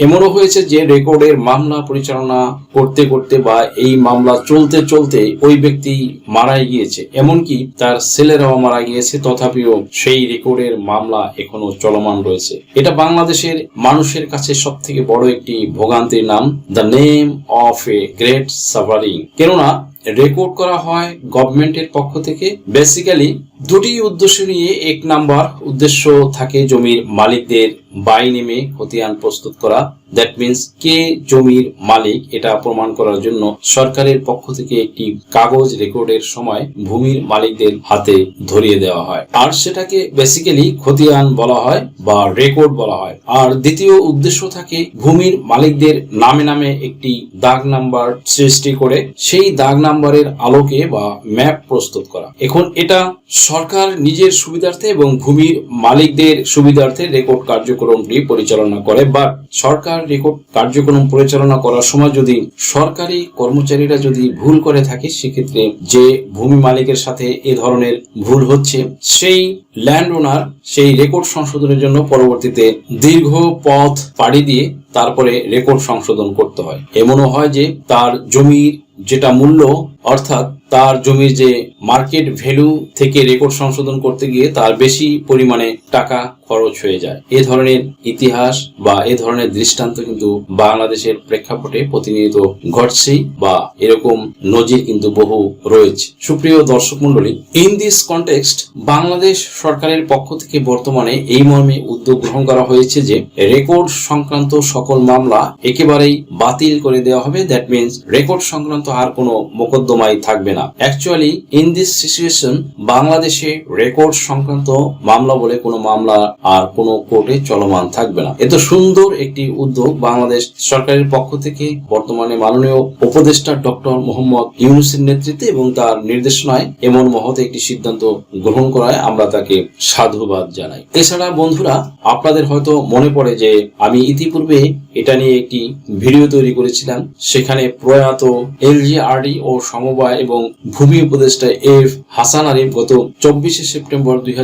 এমনও হয়েছে যে রেকর্ডের মামলা পরিচালনা করতে করতে বা এই মামলা চলতে চলতে ওই ব্যক্তি মারাই গিয়েছে। এমনকি তার ছেলেরাও মারা গিয়েছে, তথাপিও সেই রেকর্ডের মামলা এখনও চলমান রয়েছে। এটা বাংলাদেশের মানুষের কাছে সব থেকে বড় একটি ভোগান্তির নাম the name of a great suffering কেননা, রেকর্ড করা হয় গভর্নমেন্টের পক্ষ থেকে। বেসিক্যালি দুটি উদ্দেশ্য নিয়ে এক নাম্বার উদ্দেশ্য থাকে জমির মালিকদের বাই নেমে প্রস্তুত করা দ্যাট মিন্স কে জমির মালিক এটা প্রমাণ করার জন্য সরকারের পক্ষ থেকে একটি কাগজ রেকর্ডের সময় ভূমির মালিকদের হাতে ধরিয়ে দেওয়া হয়। আর সেটাকে বেসিক্যালি খতিয়ান বলা হয় বা রেকর্ড বলা হয়। আর দ্বিতীয় উদ্দেশ্য থাকে ভূমির মালিকদের নামে নামে একটি দাগ নাম্বার সৃষ্টি করে সেই দাগ নাম্বারের আলোকে বা ম্যাপ প্রস্তুত করা। এখন এটা সরকার নিজের সুবিধার্থে এবং ভূমির মালিকদের সুবিধার্থে রেকর্ড কার্যক্রমটি পরিচালনা করে বা সরকার রেকর্ড কার্যক্রম পরিচালনা করার সময় যদি সরকারি কর্মচারীরা যদি ভুল করে থাকে, সেক্ষেত্রে যে ভূমি মালিকের সাথে এ ধরনের ভুল হচ্ছে, সেই ল্যান্ড ওনার সেই রেকর্ড সংশোধনের জন্য পরবর্তীতে দীর্ঘ পথ পাড়ি দিয়ে তারপরে রেকর্ড সংশোধন করতে হয়। এমনও হয় যে তার জমির যেটা মূল্য অর্থাৎ তার জমির যে মার্কেট ভ্যালু থেকে রেকর্ড সংশোধন করতে গিয়ে তার বেশি পরিমাণে টাকা খরচ হয়ে যায়। এ ধরনের ইতিহাস বা এ ধরনের দৃষ্টান্ত কিন্তু বাংলাদেশের প্রেক্ষাপটে প্রতিনিয়ত ঘটছেই বা এরকম নজির কিন্তু বহু রয়েছে। সুপ্রিয় দর্শক মন্ডলী ইন দিস কন্টেক্সট বাংলাদেশ সরকারের পক্ষ থেকে বর্তমানে এই মর্মে উদ্যোগ গ্রহণ করা হয়েছে যে রেকর্ড সংক্রান্ত সকল মামলা একেবারেই বাতিল করে দেওয়া হবে। দ্যাট মিনস রেকর্ড সংক্রান্ত আর কোনো মোকদ্দমাই থাকবে না। অ্যাকচুয়ালি ইন দিস সিচুয়েশন বাংলাদেশে রেকর্ড সংক্রান্ত মামলা বলে কোনো মামলা আর কোনো কোর্টে চলমান থাকবে না। এত সুন্দর একটি উদ্যোগ বাংলাদেশ সরকারের পক্ষ থেকে। বর্তমানে মাননীয় উপদেষ্টা ডক্টর মোহাম্মদ ইউনুসের নেতৃত্বে এবং তার নির্দেশনায় এমন মহৎ একটি সিদ্ধান্ত গ্রহণ করায় আমরা তাকে সাধুবাদ জানাই। এছাড়া বন্ধুরা, আপনাদের হয়তো মনে পড়ে যে আমি ইতিপূর্বে এটা নিয়ে একটি ভিডিও তৈরি করেছিলাম। সেখানে প্রয়াত এলজিআরডি ও সমবায় এবং ভূমি উপদেষ্টা এফ হাসান আরিফ গত চব্বিশে সেপ্টেম্বর দুই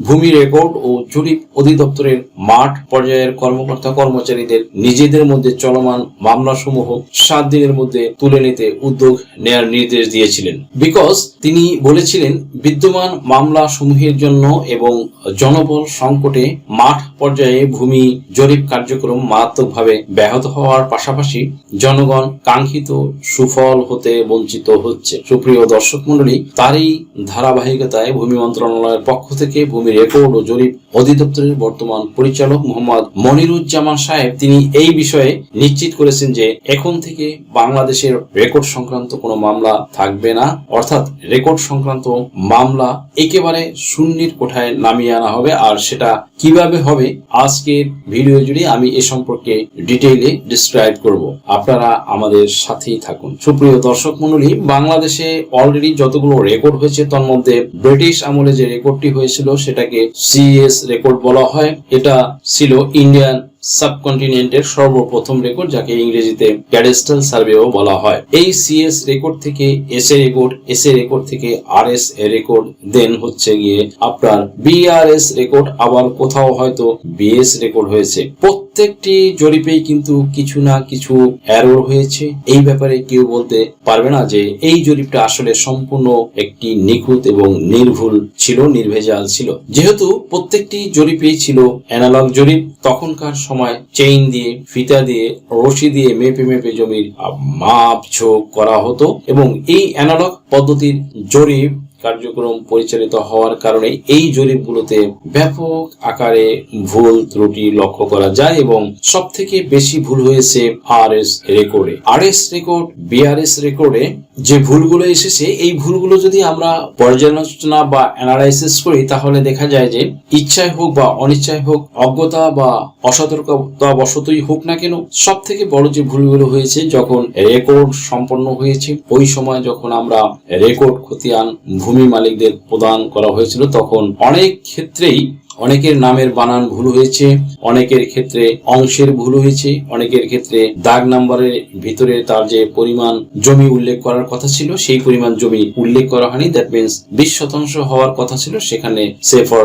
ভূমি রেকর্ড ও জরিপ অধিদপ্তরের মাঠ পর্যায়ের কর্মকর্তা কর্মচারীদের নিজেদের মধ্যে চলমান মামলাসমূহ সাত দিনের মধ্যে তুলে নিতে উদ্যোগ নেয়ার নির্দেশ দিয়েছিলেন। বিকজ তিনি বলেছিলেন, বিদ্যমান মামলা সমূহের জন্য এবং জনবল সংকটে মাঠ পর্যায়ে ভূমি জরিপ কার্যক্রম মারাত্মকভাবে ব্যাহত হওয়ার পাশাপাশি জনগণ কাঙ্ক্ষিত সুফল হতে বঞ্চিত হচ্ছে। সুপ্রিয় দর্শক মন্ডলী তারই ধারাবাহিকতায় ভূমি মন্ত্রণালয়ের পক্ষ থেকে ভূমি রেকর্ড ও জরিপ অধিদপ্তরের বর্তমান পরিচালক মোহাম্মদ মনিরুজ্জামান সাহেব, তিনি এই বিষয়ে নিশ্চিত করেছেন যে এখন থেকে বাংলাদেশের রেকর্ড সংক্রান্ত কোনো মামলা থাকবে না। অর্থাৎ রেকর্ড সংক্রান্ত মামলা একেবারে শূন্যের কোঠায় নামিয়ে আনা হবে। আর সেটা কীভাবে হবে, আজকের ভিডিও জুড়ে আমি এ সম্পর্কে ডিটেইলে ডিসক্রাইব করব। আপনারা আমাদের সাথেই থাকুন। সুপ্রিয় দর্শক মন্ডলী বাংলাদেশে অলরেডি যতগুলো রেকর্ড হয়েছে, তার মধ্যে ব্রিটিশ আমলে যে রেকর্ডটি হয়েছিল, সেটাকে সিএস রেকর্ড বলা হয়। এটা ছিল ইন্ডিয়ান সাবকন্টিনেন্টের সর্বপ্রথম রেকর্ড যাকে ইংরেজিতে ক্যাডেস্টাল সার্ভেও বলা হয়। এই সিএস রেকর্ড থেকে S A record S A record থেকে আর এস এ রেকর্ড দেন হচ্ছে গিয়ে আপনার বিআরএস রেকর্ড আবার কোথাও হয়তো বিএস রেকর্ড হয়েছে। প্রত্যেকটি জরিপেই কিন্তু কিছু না কিছু এরর হয়েছে। এই ব্যাপারে কেউ বলতে পারবে না যে এই জরিপটা আসলে সম্পূর্ণ একটি নিখুঁত এবং নির্ভুল ছিল, নির্ভেজাল ছিল। যেহেতু প্রত্যেকটি জরিপেই ছিল অ্যানালগ জরিপ, তখনকার সময় চেইন দিয়ে, ফিতা দিয়ে, রশি দিয়ে মেপে মেপে জমির মাপ, ঝোঁক করা হতো এবং এই অ্যানালগ পদ্ধতির জরিপ কার্যক্রম পরিচালিত হওয়ার কারণে এই জরিপগুলোতে ব্যাপক আকারে ভুল ত্রুটি লক্ষ্য করা যায় এবং সব থেকে বেশি ভুল হয়েছে আর এস রেকর্ডে আর এস রেকর্ড বিআরএস রেকর্ডে যে ভুলগুলো এসেছে, এই ভুলগুলো যদি আমরা পর্যালোচনা বা অ্যানালাইসিস করি, তাহলে দেখা যায় যে ইচ্ছায় হোক বা অনিচ্ছায় হোক, অজ্ঞতা বা অসতর্কতা বশতই হোক না কেন সব থেকে বড় যে ভুলগুলো হয়েছে যখন রেকর্ড সম্পন্ন হয়েছে, ওই সময় যখন আমরা রেকর্ড খতিয়ান ভূমি মালিকদের প্রদান করা হয়েছিল, তখন অনেক ক্ষেত্রেই অনেকের নামের বানান ভুল হয়েছে, অনেকের ক্ষেত্রে অংশের ভুল হয়েছে, অনেকের ক্ষেত্রে দাগ নাম্বারের ভিতরে তার যে পরিমাণ জমি উল্লেখ করার কথা ছিল, সেই পরিমাণ জমি উল্লেখ করা হয়নি। দ্যাট মিনস বিশ শতাংশ হওয়ার কথা ছিল, সেখানে সে ফর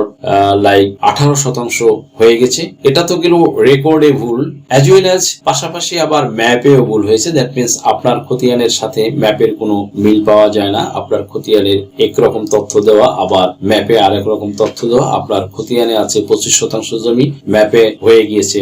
লাইক আঠারো শতাংশ হয়ে গেছে। এটা তো গেল রেকর্ডে ভুল অ্যাজ ওয়েল অ্যাজ পাশাপাশি আবার ম্যাপেও ভুল হয়েছে। দ্যাট মিনস আপনার খতিয়ানের সাথে ম্যাপের কোনো মিল পাওয়া যায় না। আপনার খতিয়ানের একরকম তথ্য দেওয়া, আবার ম্যাপে আরেক রকম তথ্য দেওয়া, আপনার খতিয়ানে আছে, পঁচিশ শতাংশ জমি ম্যাপে হয়ে গিয়েছে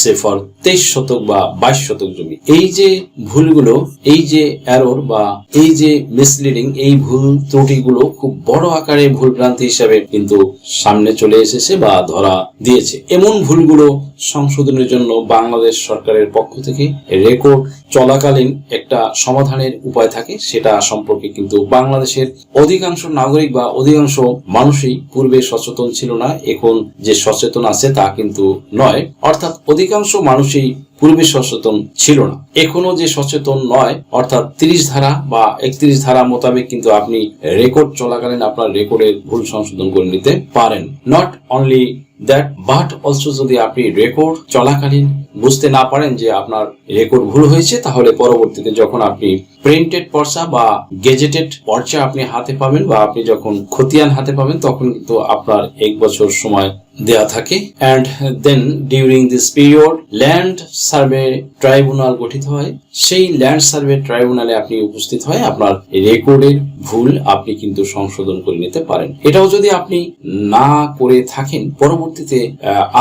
সে ফর তেইশ শতক বা বাইশ শতক জমি। এই যে ভুলগুলো, এই যে এরর বা এই যে মিসলিডিং এই ভুল ত্রুটিগুলো খুব বড় আকারে ভুল ভ্রান্তি হিসাবে কিন্তু সামনে চলে এসেছে বা ধরা দিয়েছে। এমন ভুলগুলো সংশোধনের জন্য বাংলাদেশ সরকারের পক্ষ থেকে রেকর্ড চলাকালীন একটা সমাধানের উপায় থাকে, সেটা সম্পর্কে কিন্তু বাংলাদেশের অধিকাংশ নাগরিক বা অধিকাংশ মানুষই পূর্বে সচেতন ছিল না এখন যে সচেতন আছে তা কিন্তু নয়। অর্থাৎ অধিকাংশ মানুষই পূর্বে সচেতন ছিল না। এখনও যে সচেতন নয়, অর্থাৎ তিরিশ ধারা বা একত্রিশ ধারা মোতাবেক কিন্তু আপনি রেকর্ড চলাকালীন আপনার রেকর্ডের ভুল সংশোধন করে নিতে পারেন। Not only that but also যদি আপনি রেকর্ড চলাকালীন বুঝতে না পারেন যে আপনার রেকর্ড ভুল হয়েছে, তাহলে পরবর্তীতে যখন আপনি প্রিন্টেড পর্চা বা গেজেটেড পর্চা আপনি হাতে পাবেন বা আপনি যখন খতিয়ান হাতে পাবেন, তখন কিন্তু আপনার এক বছর সময় দেয়া থাকে। And then during this period land survey tribunal গঠিত হয়। সেই ল্যান্ড সার্ভে ট্রাইব্যুনালে আপনি উপস্থিত হয় আপনার রেকর্ডের ভুল আপনি কিন্তু সংশোধন করে নিতে পারেন। এটাও যদি আপনি না করে থাকেন, পরবর্তীতে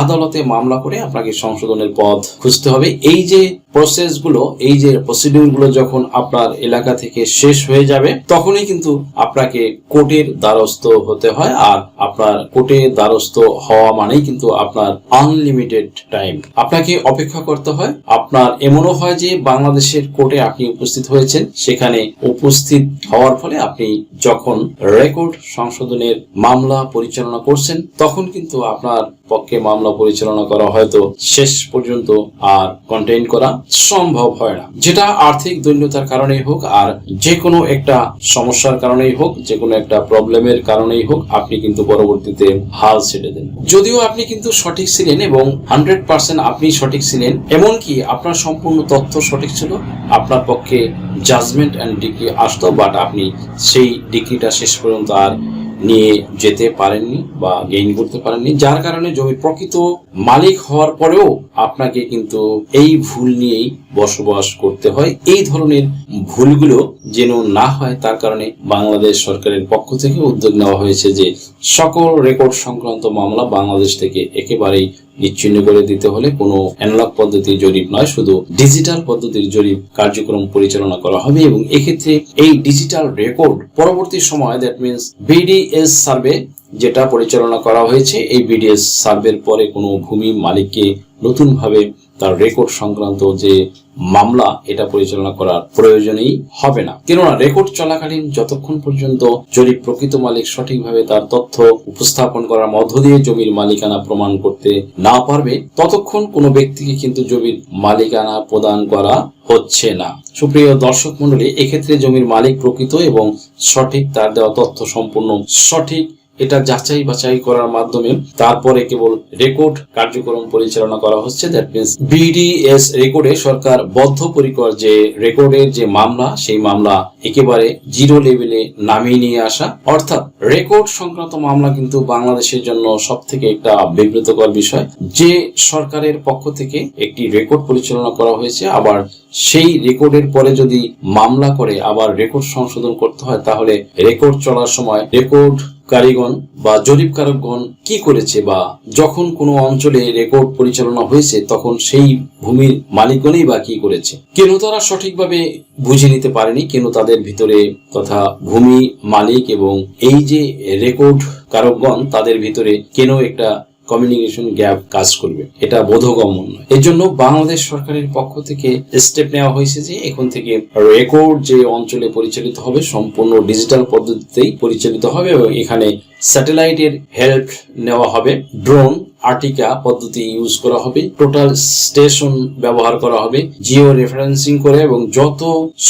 আদালতে মামলা করে আপনাকে সংশোধনের পথ খুঁজতে হবে। এই যে প্রসেসগুলো, এই যে প্রসিডিউরগুলো যখন আপনার এলাকা থেকে শেষ হয়ে যাবে, তখনই কিন্তু আপনাকে কোর্টের দ্বারস্থ হতে হয় আর আপনার কোর্টের দ্বারস্থ হওয়া মানেই কিন্তু আপনার আনলিমিটেড টাইম আপনাকে অপেক্ষা করতে হয়। আপনার এমনও হয় যে বাংলাদেশের কোর্টে আপনি উপস্থিত হয়েছেন, সেখানে উপস্থিত হওয়ার ফলে আপনি যখন রেকর্ড সংশোধনের মামলা পরিচালনা করছেন, তখন কিন্তু আপনার পক্ষে মামলা পরিচালনা করা হয়তো শেষ পর্যন্ত আর কন্টেইন করা সম্ভব হয় না। যেটা আর্থিক দৈন্যতার কারণেই হোক আর যে কোনো একটা সমস্যার কারণেই হোক, যে কোনো একটা প্রবলেমের কারণেই হোক, আপনি কিন্তু পরবর্তীতে হাল ছেড়ে দেন। যদিও আপনি কিন্তু সঠিক ছিলেন এবং হান্ড্রেড পার্সেন্ট আপনি সঠিক ছিলেন, এমনকি আপনার সম্পূর্ণ তথ্য সঠিক ছিল, আপনার পক্ষে জাজমেন্ট অ্যান্ড ডিগ্রি আসতো বাট আপনি সেই ডিগ্রিটা শেষ পর্যন্ত আর নিয়ে যেতে পারেননি বা গেইন করতে পারেননি। যার কারণে জমির প্রকৃত মালিক হওয়ার পরেও আপনাকে কিন্তু এই ভুল নিয়েই বসবাস করতে হয়। এই ধরনের ভুলগুলো যেন না হয়, তার কারণে বাংলাদেশ সরকারের পক্ষ থেকে উদ্যোগ নেওয়া হয়েছে যে সকল রেকর্ড সংক্রান্ত মামলা বাংলাদেশ থেকে একেবারেই বিচ্ছিন্ন করে দিতে হলে কোনো অ্যানালগ পদ্ধতির জরিপ নয়, শুধু ডিজিটাল পদ্ধতির জরিপ কার্যক্রম পরিচালনা করা হবে এবং এক্ষেত্রে এই ডিজিটাল রেকর্ড পরবর্তী সময় দ্যাট মিনস বিডিএস সার্ভে যেটা পরিচালনা করা হয়েছে, এই বিডিএস সার্ভের পরে কোনো ভূমি মালিককে নতুনভাবে তার রেকর্ড সংক্রান্ত যে মামলা, এটা পরিচালনা করার প্রয়োজনই হবে না। কেননা রেকর্ড চলাকালীন যতক্ষণ পর্যন্ত জরিপ প্রকৃত মালিক সঠিকভাবে তার তথ্য উপস্থাপন করার মধ্য দিয়ে জমির মালিকানা প্রমাণ করতে না পারবে, ততক্ষণ কোনো ব্যক্তিকে কিন্তু জমির মালিকানা প্রদান করা হচ্ছে না। সুপ্রিয় দর্শক মন্ডলী এক্ষেত্রে জমির মালিক প্রকৃত এবং সঠিক তার দেওয়া তথ্য সম্পূর্ণ সঠিক এটা যাচাই বাছাই করার মাধ্যমে তারপরে কেবল রেকর্ড কার্যক্রম পরিচালনা করা হচ্ছে। দ্যাট মিনস বিডিএস রেকর্ডে সরকার বদ্ধপরিকর যে রেকর্ডের যে মামলা, সেই মামলা একেবারে জিরো লেভেলে নামিয়ে নিয়ে আসা। অর্থাৎ রেকর্ড সংক্রান্ত মামলা কিন্তু বাংলাদেশের জন্য সব থেকে একটা বিব্রতকর বিষয়। যে সরকারের পক্ষ থেকে একটি রেকর্ড পরিচালনা করা হয়েছে, আবার সেই রেকর্ডের পরে যদি মামলা করে, আবার রেকর্ড সংশোধন করতে হয়, তাহলে রেকর্ড চলার সময় রেকর্ড কারিগণ বা জরিপকারকগণ কি করেছে বা যখন কোনো অঞ্চলে রেকর্ড পরিচালনা হয়েছে, তখন সেই ভূমির মালিকগণই বা কি করেছে? কেন তারা সঠিকভাবে বুঝে নিতে পারেনি? কেন তাদের ভিতরে তথা ভূমি মালিক এবং এই যে রেকর্ড কারকগণ তাদের ভিতরে কেন একটা কমিউনিকেশন গ্যাপ কাজ করবে। এটা বোধগম্য নয়। এর জন্য বাংলাদেশ সরকারের পক্ষ থেকে স্টেপ নেওয়া হয়েছে যে এখন থেকে রেকর্ড যে অঞ্চলে পরিচালিত হবে, সম্পূর্ণ ডিজিটাল পদ্ধতিতেই পরিচালিত হবে এবং এখানে স্যাটেলাইটের হেল্প নেওয়া হবে। ড্রোন আর্টিকা পদ্ধতি ইউজ করা হবে টোটাল স্টেশন ব্যবহার করা হবে জিও রেফারেন্সিং করে এবং যত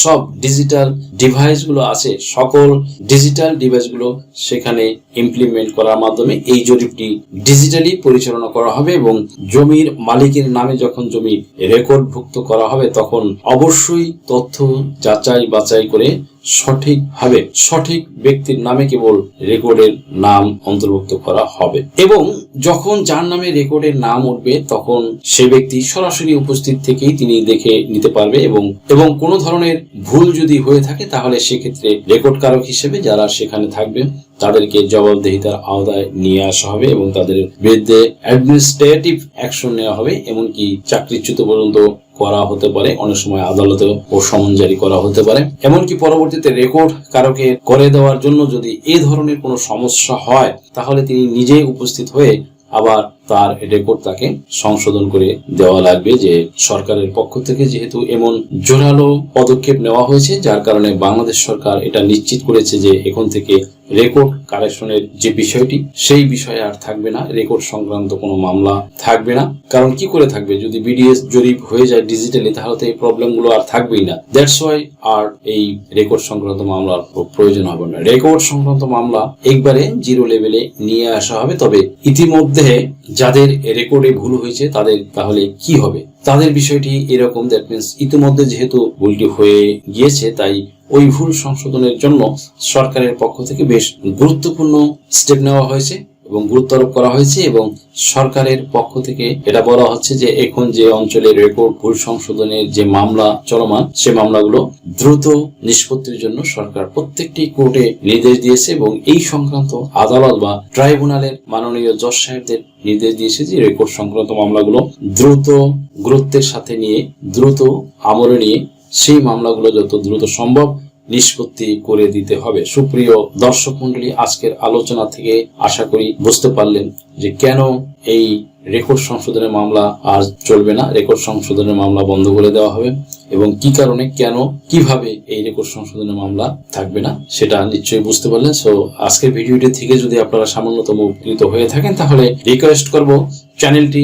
সব ডিজিটাল ডিভাইসগুলো আছে, সকল ডিজিটাল ডিভাইসগুলো সেখানে ইমপ্লিমেন্ট করার মাধ্যমে এই জরিপটি ডিজিটালি পরিচালনা করা হবে এবং জমির মালিকের নামে যখন জমি রেকর্ডভুক্ত করা হবে, তখন অবশ্যই তথ্য যাচাই বাছাই করে সঠিকভাবে, সঠিক ব্যক্তির নামে কেবল রেকর্ডের নাম অন্তর্ভুক্ত করা হবে। এবং যখন যার নামে রেকর্ডের নাম উঠবে, তখন সে ব্যক্তি সরাসরি উপস্থিত থেকেই তিনি দেখে নিতে পারবে এবং এবং কোনো ধরনের ভুল যদি হয়ে থাকে, তাহলে সেক্ষেত্রে রেকর্ড কারক হিসেবে যারা সেখানে থাকবে তাদেরকে জবাবদিহিতার আওতায় নিয়ে আসা হবে এবং তাদের বিরুদ্ধে অ্যাডমিনিস্ট্রেটিভ অ্যাকশন নেওয়া হবে, এমনকি চাকরিচ্যুত পর্যন্ত করা হতে পারে, অনেক সময় আদালতে ও সমন জারি করা হতে পারে। এমনকি পরবর্তীতে রেকর্ড কারোকে করে দেওয়ার জন্য যদি এই ধরনের কোনো সমস্যা হয়, তাহলে তিনি নিজেই উপস্থিত হয়ে আবার তার রেকর্ড তাকে সংশোধন করে দেওয়া লাগবে যে সরকারের পক্ষ থেকে যেহেতু এমন জোরালো পদক্ষেপ নেওয়া হয়েছে, যার কারণে বাংলাদেশ সরকার এটা নিশ্চিত করেছে যে এখন থেকে রেকর্ড কারেকশনের যে বিষয়টি, সেই বিষয়ে আর থাকবে না। রেকর্ড সংক্রান্ত কোনো মামলা থাকবে না। কারণ কি করে থাকবে? যদি বিডিএস জরিপ হয়ে যায় ডিজিটালি তাহলে তো এই প্রবলেমগুলো আর থাকবেই না। দ্যাটস ওয়াই আর এই রেকর্ড সংক্রান্ত মামলার প্রয়োজন হবে না। রেকর্ড সংক্রান্ত মামলা একবারে জিরো লেভেলে নিয়ে আসা হবে। তবে ইতিমধ্যে যাদের রেকর্ডে ভুল হয়েছে, তাদের তাহলে কি হবে? তাদের বিষয়টি এরকম দ্যাট মিনস ইতিমধ্যে যেহেতু ভুলটি হয়ে গিয়েছে, তাই ওই ভুল সংশোধনের জন্য সরকারের পক্ষ থেকে বেশ গুরুত্বপূর্ণ স্টেপ নেওয়া হয়েছে এবং গুরুত্ব আরোপ করা হয়েছে এবং সরকারের পক্ষ থেকে এটা বলা হচ্ছে যে এখন যে অঞ্চলে রেকর্ড ভুল সংশোধনের যে মামলা চলমান, সে মামলাগুলো দ্রুত নিষ্পত্তির জন্য সরকার প্রত্যেকটি কোর্টে নির্দেশ দিয়েছে এবং এই সংক্রান্ত আদালত বা ট্রাইব্যুনালের মাননীয় জজ সাহেবদের নির্দেশ দিয়েছে যে রেকর্ড সংক্রান্ত মামলাগুলো দ্রুত গুরুত্বের সাথে নিয়ে, দ্রুত আমলে নিয়ে সেই মামলাগুলো যত দ্রুত সম্ভব নিষ্পত্তি করে দিতে হবে। সুপ্রিয় দর্শক মন্ডলী আজকের আলোচনা থেকে আশা করি বুঝতে পারলেন যে কেন এই রেকর্ড সংশোধনের মামলা আর চলবে না। রেকর্ড সংশোধনের মামলা বন্ধ করে দেওয়া হবে এবং কি কারণে, কেন, কীভাবে এই রেকর্ড সংশোধনের মামলা থাকবে না, সেটা নিশ্চয়ই বুঝতে পারলেন। সো আজকের ভিডিওটি থেকে যদি আপনারা সামান্যতম উপকৃত হয়ে থাকেন, তাহলে রিকোয়েস্ট করব, চ্যানেলটি